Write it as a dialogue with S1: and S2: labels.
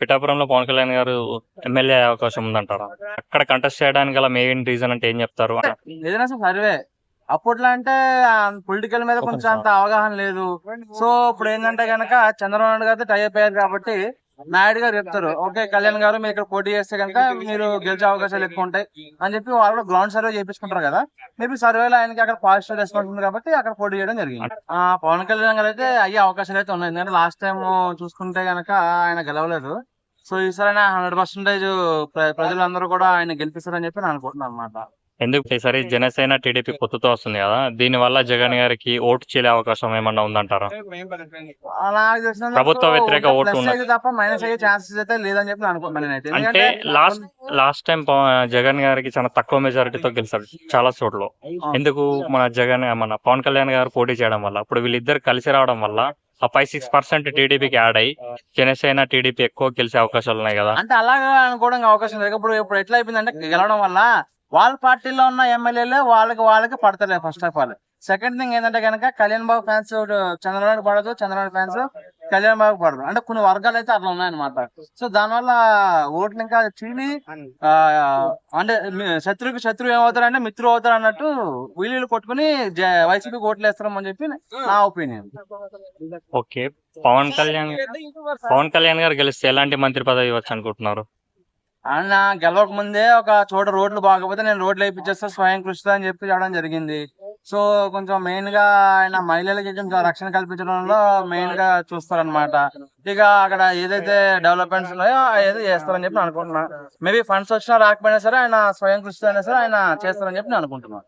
S1: పిఠాపురంలో పవన్ కళ్యాణ్ గారు ఎమ్మెల్యే అయ్యే అవకాశం ఉందంటారా? అక్కడ కంటెస్ట్ చేయడానికి గల మెయిన్ రీజన్ అంటే ఏం చెప్తారు?
S2: ఏదైనా సర్వే. అప్పట్లో అంటే పొలిటికల్ మీద కొంచెం అంత అవగాహన లేదు. సో ఇప్పుడు ఏంటంటే గనక చంద్రబాబు నాయుడు గారితో టై అయ్యారు కాబట్టి నాయుడు గారు చెప్తారు. ఓకే కళ్యాణ్ గారు మీరు ఇక్కడ పోటీ చేస్తే కనుక మీరు గెలిచే అవకాశాలు ఎక్కువ ఉంటాయి అని చెప్పి వాళ్ళు గ్రౌండ్ సర్వే చేయించుకుంటారు కదా. మేబీ సర్వేలో ఆయనకి అక్కడ పాజిటివ్ రెస్పాన్స్ ఉంది కాబట్టి అక్కడ పోటీ చేయడం జరిగింది. ఆ పవన్ కళ్యాణ్ గారు అయితే అయ్యే అవకాశాలు అయితే ఉన్నాయి. ఎందుకంటే లాస్ట్ టైం చూసుకుంటే గనక ఆయన గెలవలేదు. సో ఈసారి హండ్రెడ్ పర్సెంటేజ్ ప్రజలందరూ కూడా ఆయన గెలిపిస్తారని చెప్పి నేను అనుకుంటున్నాను అనమాట
S1: ఎందుకు ఈసారి జనసేన టీడీపీ పొత్తుతో వస్తుంది కదా? దీని వల్ల జగన్ గారికి ఓటు చేయలే అవకాశం ఏమన్నా ఉందంటారా? ప్రభుత్వ వ్యతిరేక ఓటు
S2: plus
S1: ఉన్నది.
S2: అయితే తప్ప మైనస్ అయ్యే ఛాన్సెస్ అయితే లేదని చెప్పి నేను అనుకుంటున్నాను నేనైతే
S1: అంటే లాస్ట్ లాస్ట్ టైం జగన్ గారికి చాలా తక్కువ మెజారిటీతో గెలిచాడు చాలా చోట్ల. ఎందుకు మన జగన్ మన పవన్ కళ్యాణ్ గారు పోటీ చేయడం వల్ల ఇప్పుడు వీళ్ళిద్దరు కలిసి రావడం వల్ల ఆ ఫైవ్ సిక్స్ పర్సెంట్ టీడీపీకి యాడ్ అయ్యి జనసేన టీడీపీ ఎక్కువ గెలిచే అవకాశాలు ఉన్నాయి కదా?
S2: అంటే అలాగా అనుకోవడానికి అవకాశం లేదు. ఇప్పుడు ఇప్పుడు ఎట్లా అయిపోయిందంటే గెలవడం వల్ల వాళ్ళ పార్టీలో ఉన్న ఎమ్మెల్యేలే వాళ్ళకి వాళ్ళకి పడతలేదు first of all second thing ఏంటంటే కనుక కళ్యాణ్ బాబు ఫ్యాన్స్ చంద్రబాబు పడదు చంద్రబాబు ఫ్యాన్స్ కళ్యాణ్ బాబు పడదు. అంటే కొన్ని వర్గాలు అయితే అట్లా ఉన్నాయన్నమాట. సో దానివల్ల ఓట్లు ఇంకా చీలి అంటే శత్రువుకి శత్రువు ఏమవుతారంటే మిత్రులు అవుతారు అన్నట్టు వీళ్ళు కొట్టుకుని వైసీపీకి ఓట్లు వేస్తారని చెప్పి నా ఒపీనియన్
S1: ఓకే. పవన్ కళ్యాణ్ పవన్ కళ్యాణ్ గారు గెలిస్తే ఎలాంటి మంత్రి పదవి ఇవ్వచ్చు అనుకుంటున్నారు?
S2: ఆయన గెలవక ముందే ఒక చోట రోడ్లు బాగపోతే నేను రోడ్లు వేయించేస్తా స్వయం కృషితో అని చెప్పి చెప్పడం జరిగింది. సో కొంచెం మెయిన్గా ఆయన మహిళలకి కొంచెం రక్షణ కల్పించడంలో మెయిన్గా చూస్తారనమాట ఇక అక్కడ ఏదైతే డెవలప్మెంట్స్ ఉన్నాయో ఏదో చేస్తారని చెప్పి అనుకుంటున్నా. మేబీ ఫండ్స్ వచ్చినా రాకపోయినా సరే ఆయన స్వయం కృషితో అయినా సరే ఆయన చేస్తారని చెప్పి నేను అనుకుంటున్నాను